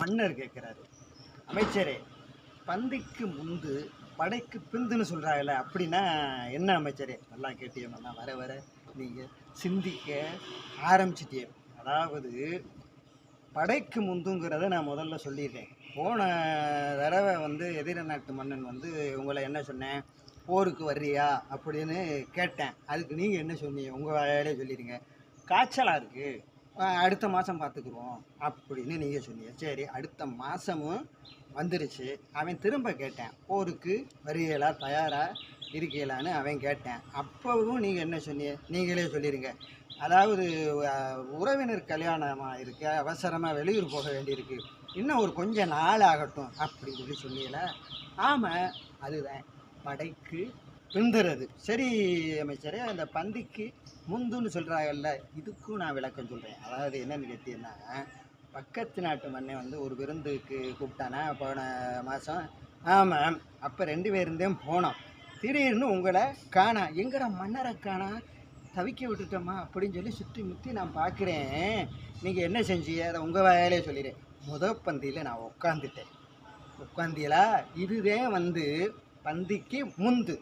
மன்னர் கேட்குறாரு. அமைச்சரே பந்திக்கு முந்து படைக்கு பிந்துன்னு சொல்கிறாங்கல்ல அப்படின்னா என்ன அமைச்சரே? நல்லா கேட்டியோம்னா வர வர நீங்கள் சிந்திக்க ஆரம்பிச்சிட்டியே. அதாவது படைக்கு முந்துங்கிறத நான் முதல்ல சொல்லிடுறேன் போன தடவை வந்து எதிர நாட்டு மன்னன் வந்து உங்களை என்ன சொன்னேன்? போருக்கு வர்றியா? அப்படின்னு கேட்டேன். அதுக்கு நீங்கள் என்ன சொன்னீங்க? உங்கள் வேலையே சொல்லிடுங்க காய்ச்சலாக இருக்குது அடுத்த மாதம் பார்த்துக்குருவோம் அப்படின்னு நீங்கள் சொன்னீங்க. சரி அடுத்த மாதமும் வந்துருச்சு. அவன் திரும்ப கேட்டேன் போருக்கு வருகிறா தயாராக இருக்கலான்னு அவன் கேட்டேன். அப்பவும் நீங்கள் என்ன சொன்னீங்க? நீங்களே சொல்லிடுங்க அதாவது உறவினர் கல்யாணமாக இருக்கு அவசரமாக வெளியூர் போக வேண்டியிருக்கு. இன்னும் ஒரு கொஞ்சம் நாள் ஆகட்டும் அப்படின்னு சொல்லி சொன்னீங்கள? ஆமாம் அதுதான். படைக்கு பிந்துறது சரி அமைச்சரே அந்த பந்திக்கு முந்துன்னு சொல்கிறாங்கல்ல இதுக்கும் நான் விளக்கம் சொல்கிறேன் அதாவது என்னென்னு கேட்டீங்கன்னா பக்கத்து நாட்டு மண்ணை வந்து ஒரு விருந்துக்கு கூப்பிட்டானா போன மாதம் ஆமாம் அப்போ ரெண்டு பேருந்தேன் போனோம். திடீர்னு உங்களை காணா எங்கடா மன்னரை காணா? தவிக்க விட்டுட்டோமா? அப்படின்னு சொல்லி சுற்றி முற்றி நான் பார்க்குறேன். நீங்கள் என்ன செஞ்சீங்க? அதை உங்கள் வேலையை சொல்லிடுறேன். முத பந்தியில் நான் உட்காந்துட்டேன் உட்காந்தியலா இதுவே வந்து பந்திக்கு முந்து.